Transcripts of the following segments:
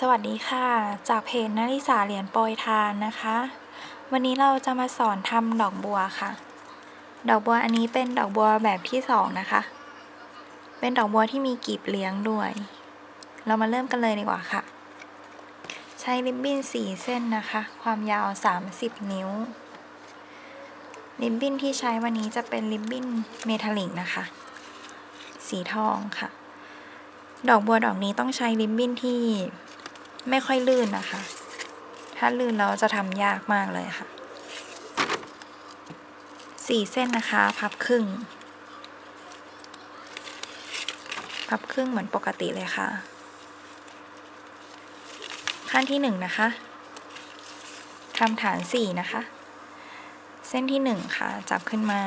สวัสดีค่ะ จากเพจนาริสาเหรียญโปรยทานนะคะ วันนี้เราจะมาสอนทำดอกบัวค่ะ ดอกบัวอันนี้เป็นดอกบัวแบบที่สองนะคะ เป็นดอกบัวที่มีกลีบเลี้ยงด้วย เรามาเริ่มกันเลยดีกว่าค่ะ ใช้ริบบิ้นสี่เส้นนะคะ ความยาว 30 นิ้ว ริบบิ้นที่ใช้วันนี้จะเป็นริบบิ้นเมทัลลิกนะคะ สีทองค่ะดอกบัวดอกนี้ต้องใช้ริบบิ้นที่ ไม่ค่อยลื่นนะคะ ถ้าลื่นแล้วจะทำยากมากเลยค่ะสี่เส้นนะคะ พับครึ่ง พับครึ่งเหมือนปกติเลยค่ะ ขั้นที่หนึ่งนะคะทำฐานสี่นะคะ เส้นที่หนึ่งค่ะ จับขึ้นมา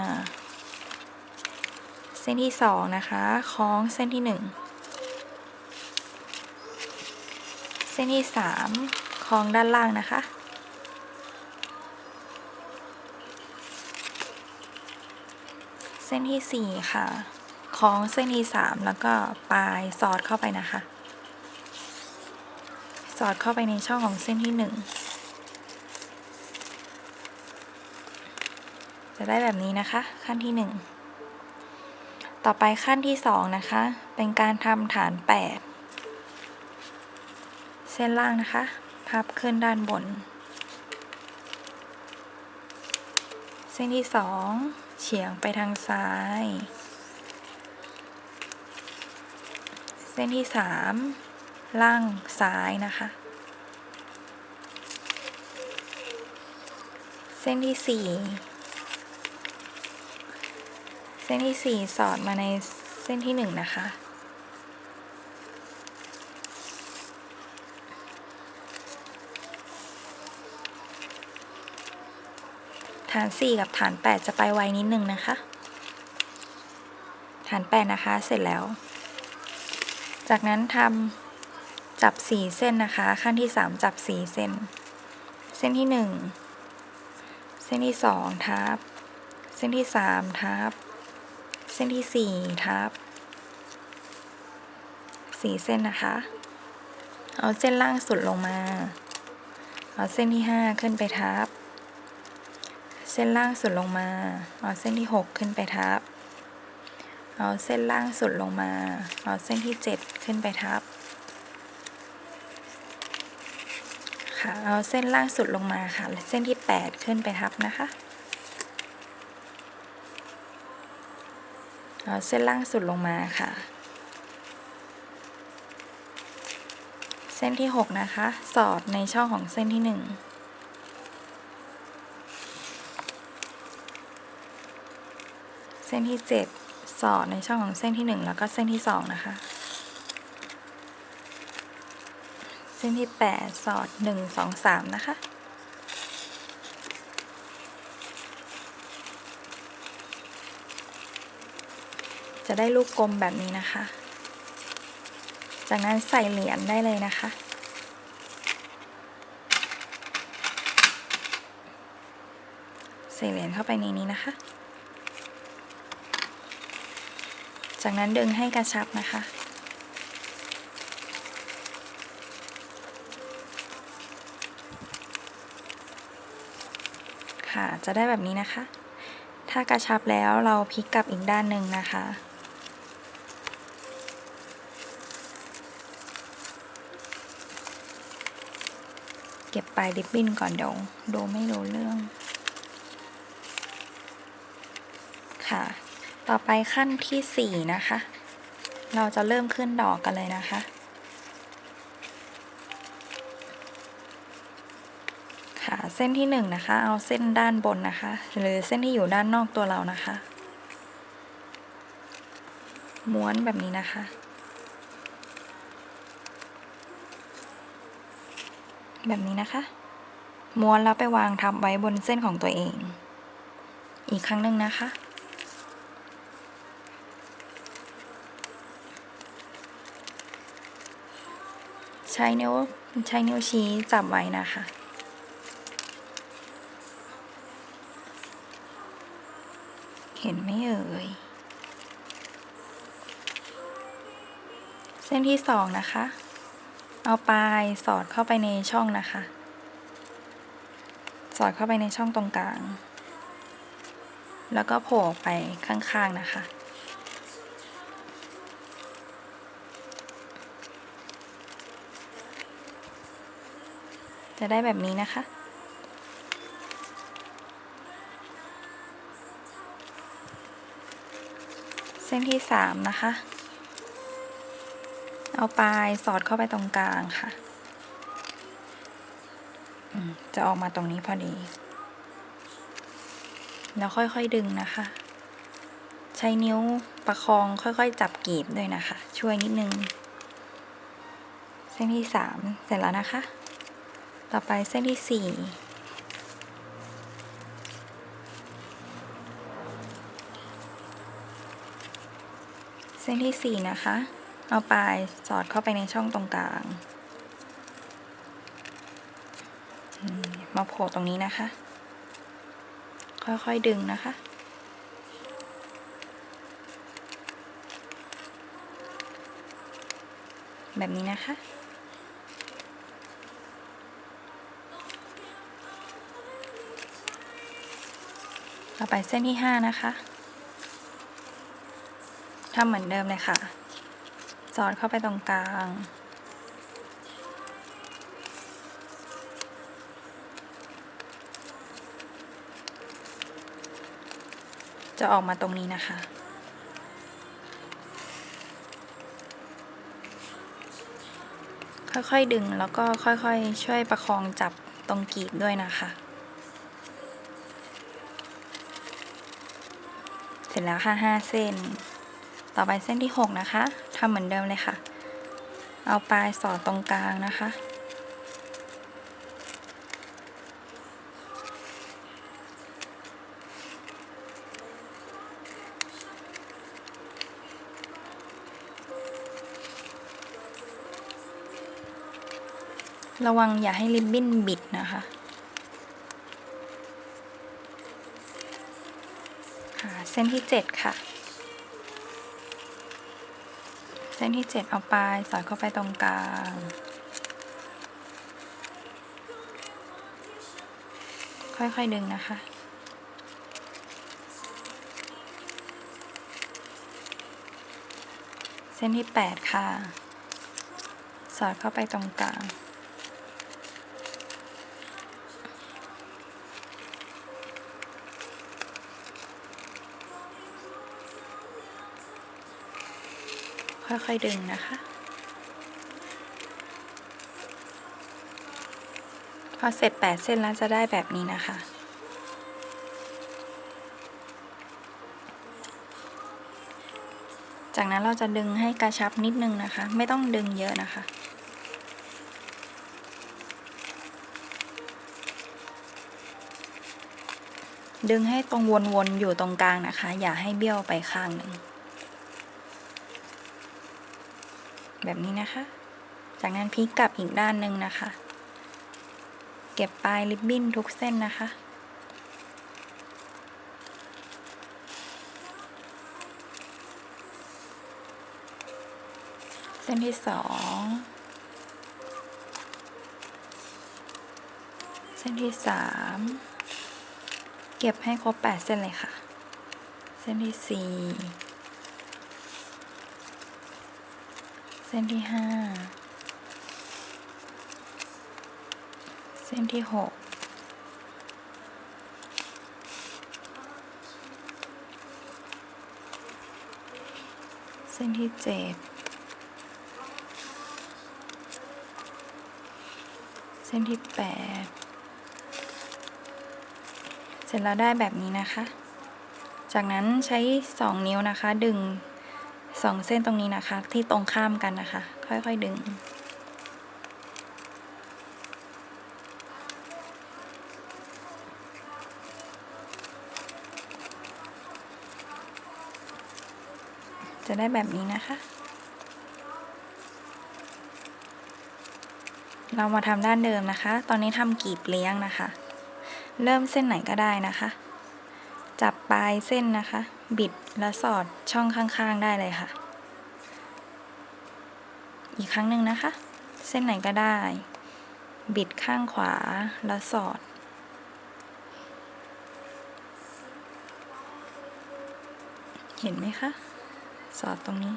เส้นที่สองนะคะ คล้องเส้นที่หนึ่ง เส้นที่สามคล้องด้านล่างนะคะ เส้นที่สี่ค่ะคล้องเส้นที่สามแล้วก็ปลายสอดเข้าไปนะคะ สอดเข้าไปในช่องของเส้นที่หนึ่งจะได้แบบนี้นะคะ ขั้นที่หนึ่งต่อไปขั้นที่สองนะคะ เป็นการทำฐานแปด ส้นล่างนะคะ พับขึ้นด้านบน เส้นที่สองเฉียงไปทางซ้าย เส้นที่สามล่างซ้ายนะคะ เส้นที่สี่เส้นที่สี่สอดมาในเส้นที่หนึ่งนะคะาน 4 กับฐาน 8 จะไปไวนิดนึงนะคะ ฐาน 8 นะคะ เสร็จแล้ว จากนั้นทำจับ 4 เส้นนะคะ ขั้นที่ 3 จับ 4 เส้น เส้นที่ 1 เส้นที่ 2 ทับ เส้นที่ 3 ทับ เส้นที่ 4 ทับ 4 เส้นนะคะ เอาเส้นล่างสุดลงมา เอาเส้นที่ 5 ขึ้นไปทับ เส้นล่างสุดลงมา เอาเส้นที่ 6 ขึ้นไปทับ เอาเส้นล่างสุดลงมา เอาเส้นที่ 7 ขึ้นไปทับ ค่ะ เอาเส้นล่างสุดลงมาค่ะเส้นที่ 8 ขึ้นไปทับนะคะ เอาเส้นล่างสุดลงมาค่ะ เส้นที่ 6 นะคะ สอดในช่องของเส้นที่ 1 เส้นที่ 7 สอดในช่องของเส้นที่ 1 แล้วก็เส้นที่ 2 นะคะ เส้นที่ 8 สอด 1 2 3 นะคะ จะได้ลูกกลมแบบนี้นะคะ จากนั้นใส่เหรียญได้เลยนะคะใส่เหรียญเข้าไปในนี้นะคะ จากนั้นดึงให้กระชับนะคะ ค่ะ จะได้แบบนี้นะคะ ถ้ากระชับแล้วเราพลิกกลับอีกด้านหนึ่งนะคะ เก็บปลายริบบินก่อนเดี๋ยวดูไม่รู้เรื่อง ค่ะ ต่อไปขั้นที่สี่นะคะ เราจะเริ่มขึ้นดอกกันเลยนะคะ ค่ะเส้นที่หนึ่งนะคะ เอาเส้นด้านบนนะคะ หรือเส้นที่อยู่ด้านนอกตัวเรานะคะ ม้วนแบบนี้นะคะ แบบนี้นะคะ ม้วนแล้วไปวางทับไว้บนเส้นของตัวเอง อีกครั้งหนึ่งนะคะ ช้นิ้วใช้นิ้วชี้จับไว้นะคะ เห็นไหมเอ่ย เส้นที่สองนะคะ เอาปลายสอดเข้าไปในช่องนะคะ สอดเข้าไปในช่องตรงกลาง แล้วก็โผล่ไปข้างๆนะคะ จะได้แบบนี้นะคะ เส้นที่สามนะคะ เอาปลายสอดเข้าไปตรงกลางค่ะจะออกมาตรงนี้พอดี แล้วค่อยๆดึงนะคะ ใช้นิ้วประคองค่อยๆ จับกีบด้วยนะคะ ช่วยนิดนึง เส้นที่สามเสร็จแล้วนะคะ ต่อไปเส้นที่สี่เส้นที่สี่นะคะ เอาปลายสอดเข้าไปในช่องตรงกลางมาโผล่ตรงนี้นะคะ ค่อยๆดึงนะคะ แบบนี้นะคะ ต่อไปเส้นที่ห้านะคะทำเหมือนเดิมเลยค่ะ สอดเข้าไปตรงกลาง จะออกมาตรงนี้นะคะ ค่อยๆดึงแล้วก็ค่อยๆ ช่วยประคองจับตรงกีบด้วยนะคะ เส ร็จแล้วค่ะห้าเส้น ต่อไปเส้นที่หกนะคะทำเหมือนเดิมเลยค่ะ เอาปลายสอดตรงกลางนะคะ ระวังอย่าให้ริบบิ้นบิดนะคะ ค่ะ เส้นที่เจ็ดค่ะ เส้นที่เจ็ดเอาปลายสอดเข้าไปตรงกลางค่อย ๆ ดึงนะคะ เส้นที่แปดค่ะ สอดเข้าไปตรงกลาง ค่อยๆดึงนะคะ พอเสร็จ8เส้นแล้วจะได้แบบนี้นะคะจากนั้นเราจะดึงให้กระชับนิดนึงนะคะ ไม่ต้องดึงเยอะนะคะ ดึงให้ตรงวนๆอยู่ตรงกลางนะคะ อย่าให้เบี้ยวไปข้างหนึ่ง แบบนี้นะคะ จากนั้นพลิกกลับอีกด้านหนึ่งนะคะ เก็บปลายริบบิ้นทุกเส้นนะคะเส้นที่สอง เส้นที่สาม เก็บให้ครบแปดเส้นเลยค่ะ เส้นที่สี่ เส้นที่ห้าเส้นที่หกเส้นที่เจ็ดเส้นที่แปดเสร็จแล้วได้แบบนี้นะคะ จากนั้นใช้สองนิ้วนะคะดึง สองเส้นตรงนี้นะคะ ที่ตรงข้ามกันนะคะ ค่อยๆดึง จะได้แบบนี้นะคะ เรามาทำด้านเดิมนะคะ ตอนนี้ทำกีบเลี้ยงนะคะ เริ่มเส้นไหนก็ได้นะคะ จับปลายเส้นนะคะ บิดแล้วสอดช่องข้างๆได้เลยค่ะ อีกครั้งหนึ่งนะคะ เส้นไหนก็ได้ บิดข้างขวาแล้วสอด เห็นไหมคะ สอดตรงนี้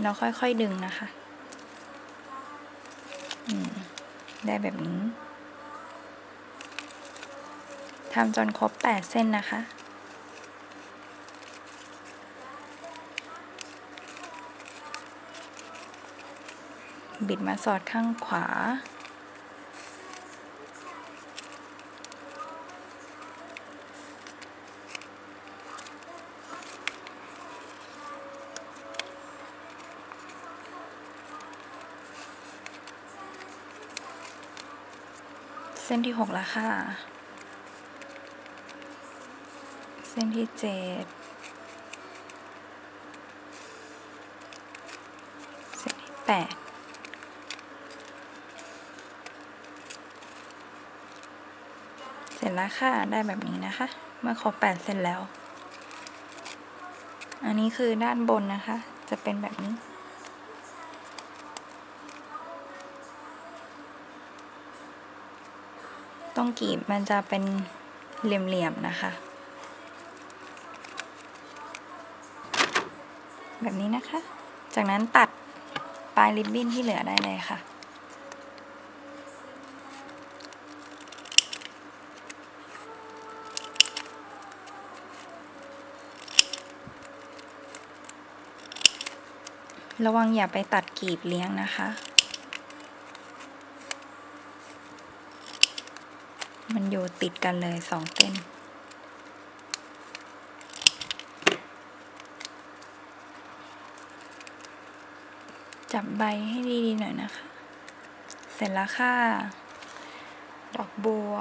แล้วค่อยๆดึงนะคะ ได้แบบนี้ทำจนครบแปดเส้นนะคะ บิดมาสอดข้างขวา เส้นที่หกแล้วค่ะ เส้นที่เจ็ดเส้นที่แปดเสร็จแล้วค่ะ ได้แบบนี้นะคะ เมื่อครบแปดเส้นแล้ว อันนี้คือด้านบนนะคะ จะเป็นแบบนี้ ต้องกรีบมันจะเป็นเหลี่ยมๆนะคะ แบบนี้นะคะ จากนั้นตัดปลายริบบิ้นที่เหลือได้เลยค่ะระวังอย่าไปตัดกรีบเลี้ยงนะคะ มันอยู่ติดกันเลยสองเส้น จับใบให้ดีๆหน่อยนะคะ เสร็จแล้วค่ะ ดอกบัว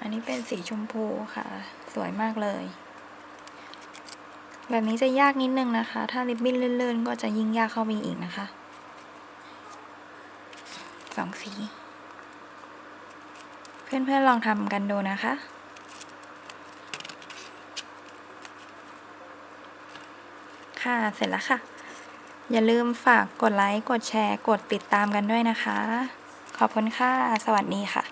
อันนี้เป็นสีชมพูค่ะ สวยมากเลย แบบนี้จะยากนิดนึงนะคะ ถ้าริบบิ้นลื่อนๆ ก็จะยิ่งยากเข้าไปอีกนะคะ สองสี เพื่อนๆลองทำกันดูนะคะค่ะเสร็จแล้วค่ะ อย่าลืมฝากกดไลค์ กดแชร์ กดติดตามกันด้วยนะคะ ขอบคุณค่ะ สวัสดีค่ะ